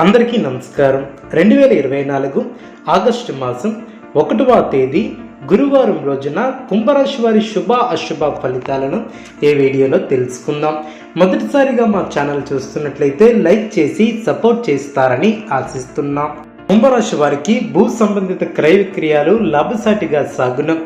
అందరికీ నమస్కారం. రెండు వేల ఇరవై నాలుగు ఆగస్టు మాసం ఒకటవ తేదీ గురువారం రోజున కుంభరాశి వారి శుభ అశుభ ఫలితాలను ఈ వీడియోలో తెలుసుకుందాం. మొదటిసారిగా మా ఛానల్ చూస్తున్నట్లయితే లైక్ చేసి సపోర్ట్ చేస్తారని ఆశిస్తున్నాం. కుంభరాశి వారికి భూ సంబంధిత క్రయ విక్రయాలు లాభసాటిగా సాగును.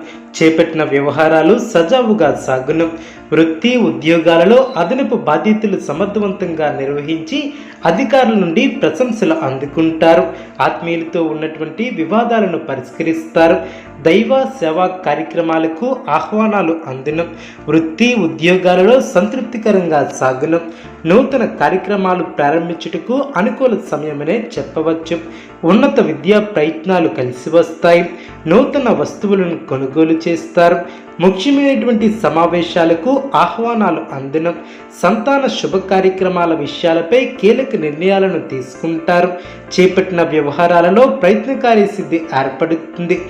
చేపట్టిన వ్యవహారాలు సజావుగా సాగును. వృత్తి ఉద్యోగాలలో అదనపు బాధ్యతలు సమర్థవంతంగా నిర్వహించి అధికారుల నుండి ప్రశంసలు అందుకుంటారు. ఆత్మీయులతో ఉన్నటువంటి వివాదాలను పరిష్కరిస్తారు. దైవ సేవా కార్యక్రమాలకు ఆహ్వానాలు అందును. వృత్తి ఉద్యోగాలలో సంతృప్తికరంగా సాగును. నూతన కార్యక్రమాలు ప్రారంభించుటకు అనుకూల సమయమనే చెప్పవచ్చు. ఉన్నత విద్యా ప్రయత్నాలు కలిసి వస్తాయి. నూతన వస్తువులను కొనుగోలు చేస్తారు. ముఖ్యమైనటువంటి సమావేశాలకు ఆహ్వానాలు అందడం సంతాన శుభ కార్యక్రమాల విషయాలపై కీలక నిర్ణయాలను తీసుకుంటారు. చేపట్టిన వ్యవహారాలలో ప్రయత్నకారి సిద్ధి ఏర్పడుతుంది.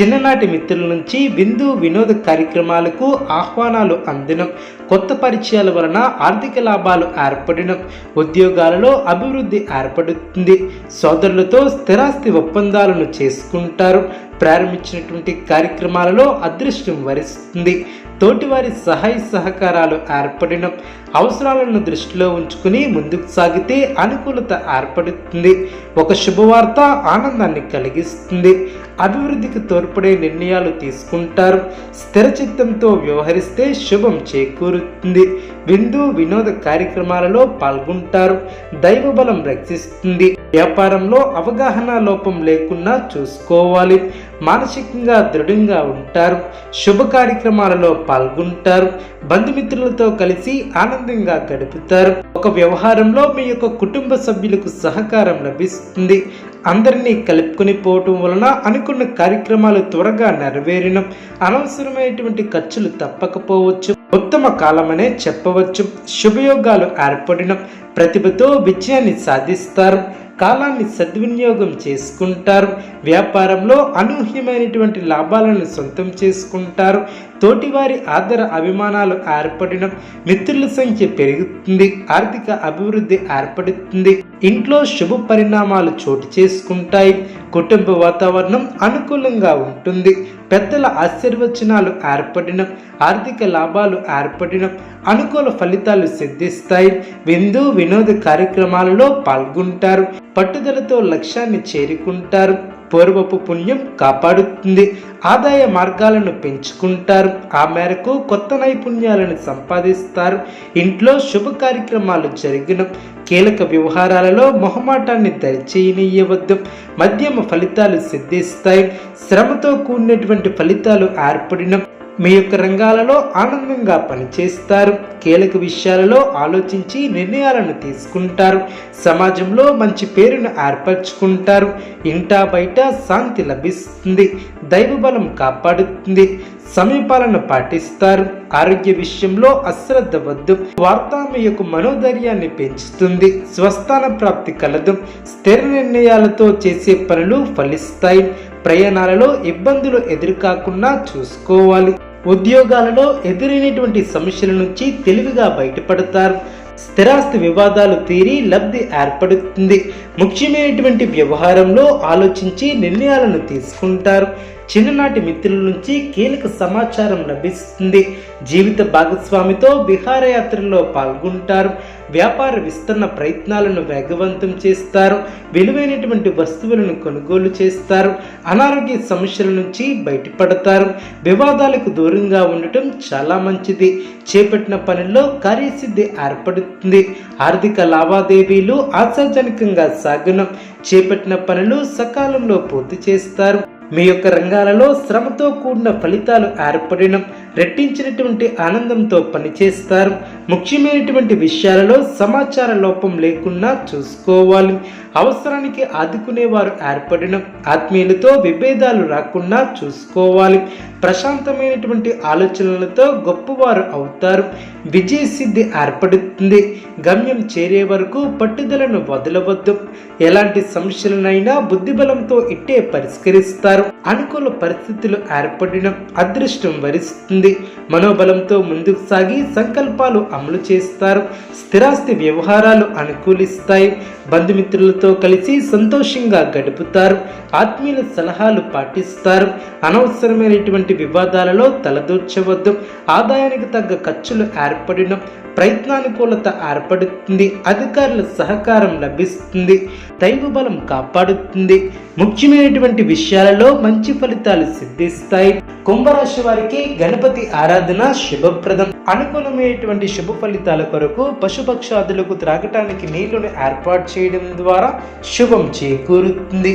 చిన్ననాటి మిత్రుల నుంచి విందు వినోద కార్యక్రమాలకు ఆహ్వానాలు అందడం కొత్త పరిచయాల వలన ఆర్థిక లాభాలు ఏర్పడడం ఉద్యోగాలలో అభివృద్ధి ఏర్పడుతుంది. సోదరులతో స్థిరాస్తి ఒప్పందాలను చేసుకుంటారు. ప్రారంభించినటువంటి కార్యక్రమాలలో అదృష్టం వరిస్తుంది. తోటివారి సహాయ సహకారాలు ఏర్పడడం అవసరాలను దృష్టిలో ఉంచుకుని ముందుకు సాగితే అనుకూలత ఏర్పడుతుంది. ఒక శుభవార్త ఆనందాన్ని కలిగిస్తుంది. అభివృద్ధికి తోడ్పడే నిర్ణయాలు తీసుకుంటారు. స్థిరచిత్తంతో వ్యవహరిస్తే శుభం చేకూరుతుంది. విందు వినోద కార్యక్రమాలలో పాల్గొంటారు. దైవబలం రక్షిస్తుంది. వ్యాపారంలో అవగాహన లోపం లేకుండా చూసుకోవాలి. మానసికంగా దృఢంగా ఉంటారు. శుభ కార్యక్రమాలలో పాల్గొంటారు. బంధుమిత్రులతో కలిసి ఆనందంగా గడుపుతారు. ఒక వ్యవహారంలో మీ యొక్క కుటుంబ సభ్యులకు సహకారం లభిస్తుంది. అందరినీ కలుపుకొని పోవటం వలన అనుకున్న కార్యక్రమాలు త్వరగా నెరవేరిన. అనవసరమైనటువంటి ఖర్చులు తప్పకపోవచ్చు. ఉత్తమ కాలమనే చెప్పవచ్చు. శుభయోగాలు ఏర్పడిన. ప్రతిభతో విజయాన్ని సాధిస్తారు. కాలాన్ని సద్వినియోగం చేసుకుంటారు. వ్యాపారంలో అనూహ్యమైనటువంటి లాభాలను సొంతం చేసుకుంటారు. తోటివారి ఆదర అభిమానాలు ఏర్పడిన. మిత్రుల సంఖ్య పెరుగుతుంది. ఆర్థిక అభివృద్ధి ఏర్పడుతుంది. ఇంట్లో శుభ పరిణామాలు చోటు చేసుకుంటాయి. కుటుంబ వాతావరణం అనుకూలంగా ఉంటుంది. పెద్దల ఆశీర్వచనాలు ఏర్పడిన ఆర్థిక లాభాలు ఏర్పడిన అనుకూల ఫలితాలు సిద్ధిస్తాయి. విందు వినోద కార్యక్రమాలలో పాల్గొంటారు. పట్టుదలతో లక్ష్యాన్ని చేరుకుంటారు. పూర్వపు పుణ్యం కాపాడుతుంది. ఆదాయ మార్గాలను పెంచుకుంటారు. ఆ మేరకు కొత్త నైపుణ్యాలను సంపాదిస్తారు. ఇంట్లో శుభ కార్యక్రమాలు జరిగిన కీలక వ్యవహారాలలో మొహమాటాన్ని దరిచేయనీయవద్దు. మధ్యమ ఫలితాలు సిద్ధిస్తాయి. శ్రమతో కూడినటువంటి ఫలితాలు ఏర్పడిన మీ యొక్క రంగాలలో ఆనందంగా పనిచేస్తారు. కీలక విషయాలలో ఆలోచించి నిర్ణయాలను తీసుకుంటారు. సమాజంలో మంచి పేరును ఏర్పరచుకుంటారు. ఇంటా బయట శాంతి లభిస్తుంది. దైవబలం కాపాడుతుంది. సమయపాలన పాటిస్తారు. ఆరోగ్య విషయంలో అశ్రద్ధ వద్దు. వార్త మీ యొక్క మనోధైర్యాన్ని పెంచుతుంది. స్వస్థాన ప్రాప్తి కలదు. స్థిర నిర్ణయాలతో చేసే పనులు ఫలిస్తాయి. ప్రయాణాలలో ఇబ్బందులు ఎదురుకాకుండా చూసుకోవాలి. ఉద్యోగాలలో ఎదురైనటువంటి సమస్యల నుంచి తెలివిగా బయటపడతారు. స్థిరాస్తి వివాదాలు తీరి లబ్ధి ఏర్పడుతుంది. ముఖ్యమైనటువంటి వ్యవహారంలో ఆలోచించి నిర్ణయాలను తీసుకుంటారు. చిన్ననాటి మిత్రుల నుంచి కీలక సమాచారం లభిస్తుంది. జీవిత భాగస్వామితో విహారయాత్రలో పాల్గొంటారు. వ్యాపార విస్తరణ ప్రయత్నాలను వేగవంతం చేస్తారు. విలువైనటువంటి వస్తువులను కొనుగోలు చేస్తారు. అనారోగ్య సమస్యల నుంచి బయటపడతారు. వివాదాలకు దూరంగా ఉండటం చాలా మంచిది. చేపట్టిన పనుల్లో కార్యసిద్ధి ఏర్పడుతుంది. ఆర్థిక లావాదేవీలు ఆశాజనకంగా సాగును. చేపట్టిన పనులు సకాలంలో పూర్తి చేస్తారు. మీ యొక్క రంగాలలో శ్రమతో కూడిన ఫలితాలు ఏర్పడడం రెట్టించినటువంటి ఆనందంతో పనిచేస్తారు. ముఖ్యమైనటువంటి విషయాలలో సమాచార లోపం లేకుండా చూసుకోవాలి. అవసరానికి ఆదుకునేవారు ఏర్పడడం ఆత్మీయులతో విభేదాలు రాకుండా చూసుకోవాలి. ప్రశాంతమైనటువంటి ఆలోచనలతో గొప్పవారు అవుతారు. విజయ సిద్ధి ఏర్పడుతుంది. గమ్యం చేరే వరకు పట్టుదలను వదలవద్దు. ఎలాంటి సమస్యలనైనా బుద్ధిబలంతో ఇట్టే పరిష్కరిస్తారు. అనుకూల పరిస్థితులు ఏర్పడిన అదృష్టం వరిస్తుంది. మనోబలంతో ముందుకు సాగి సంకల్పాలు అమలు చేస్తారు. స్థిరాస్తి వ్యవహారాలు అనుకూలిస్తాయి. బంధుమిత్రులతో కలిసి సంతోషంగా గడుపుతారు. ఆత్మీయుల సలహాలు పాటిస్తారు. అనవసరమైనటువంటి వివాదాలలో తలదూర్చవద్దు. ఆదాయానికి తగ్గ ఖర్చులు ఏర్పడిన ప్రయత్నానుకూలత ఏర్పడుతుంది. అధికారుల సహకారం లభిస్తుంది. దైవ బలం కాపాడుతుంది. ముఖ్యమైనటువంటి విషయాలలో మంచి ఫలితాలు సిద్ధిస్తాయి. కుంభరాశి వారికి గణపతి ఆరాధన శుభప్రదం. అనుకూలమైనటువంటి శుభ ఫలితాల కొరకు పశుపక్షాదులకు త్రాగటానికి నీళ్ళను ఏర్పాటు చేయడం ద్వారా శుభం చేకూరుతుంది.